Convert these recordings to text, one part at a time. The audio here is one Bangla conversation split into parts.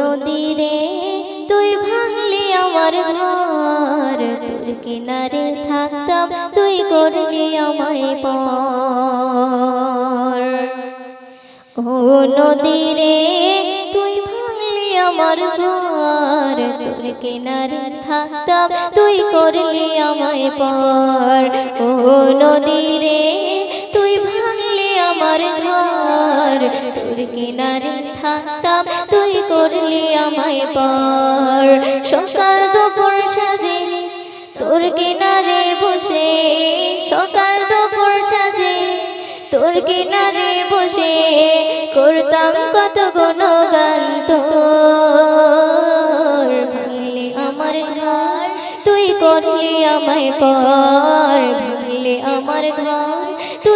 নদীরে তুই ভাঙলি আমার ঘর, তোর কিনারে থাকতাম তুই করলি আমায় পর। ও নদীরে তুই ভাঙলি আমার ঘর, তোর কিনারে থাকতাম তুই করলি আমায় পর। ও নদীরে ঘর তোর কিনারে থাকতাম, তুই করলি আমায় পর। সকাল দুপুর সাজে তোর কিনারে বসে, সকাল দুপুর সাজে তোর কিনারে বসে করতাম কত গুণগান তোর। ভাঙলি আমার ঘর, তুই করলি আমায় পর। ভাঙলি আমার ঘর, তুই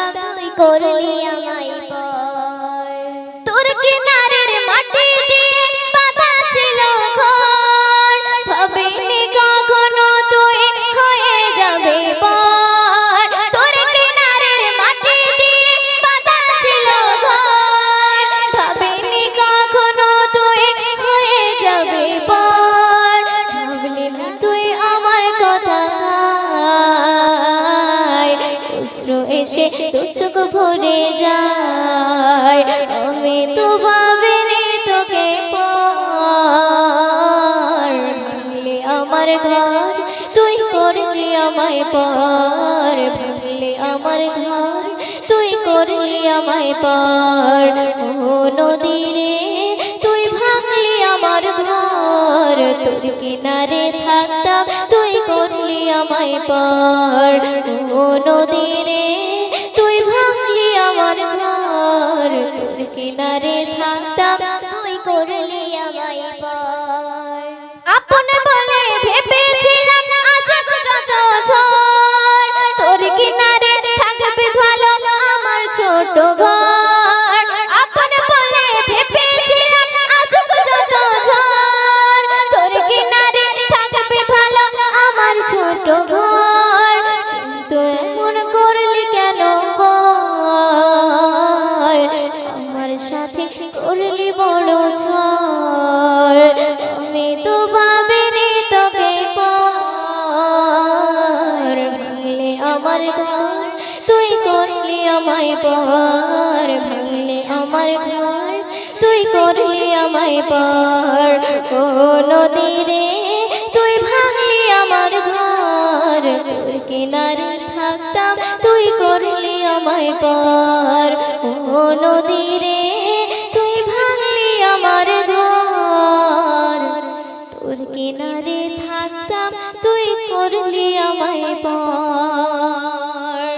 অশ্রু এসে চোখ ভরে যায়। আমি তো ভাবিনি তোকে পর। আমার ঘর, তুই করলি আমায় পর। ভাঙলি আমার ঘর, তুই করলি আমায় পর। ও নদীরে, তুই ভাঙলি আমার ঘর। তোর কিনারে থাকতাম আমায় পর ও নদীরে, তুই ভাঙলি আমার ঘর। তোর কিনারে থাকতাম, তুই করলি আমায় পর। আপন বলে ভেবেছিলাম আশাক যত ঝড়। তোর কিনারে থাকবে ভালো আমার ছোট ঘর। আমার ঘর, তুই করলি আমায় পার, ভাঙলে আমার ঘর, তুই করলি আমায় পার। ও নদীরে, তুই ভাঙলি আমার ঘর, তোর কিনারে থাকতাম, তুই করলি আমায় পার। ও নদীরে তুই কিনারে থাকতাম তুই করলি আমায় পর।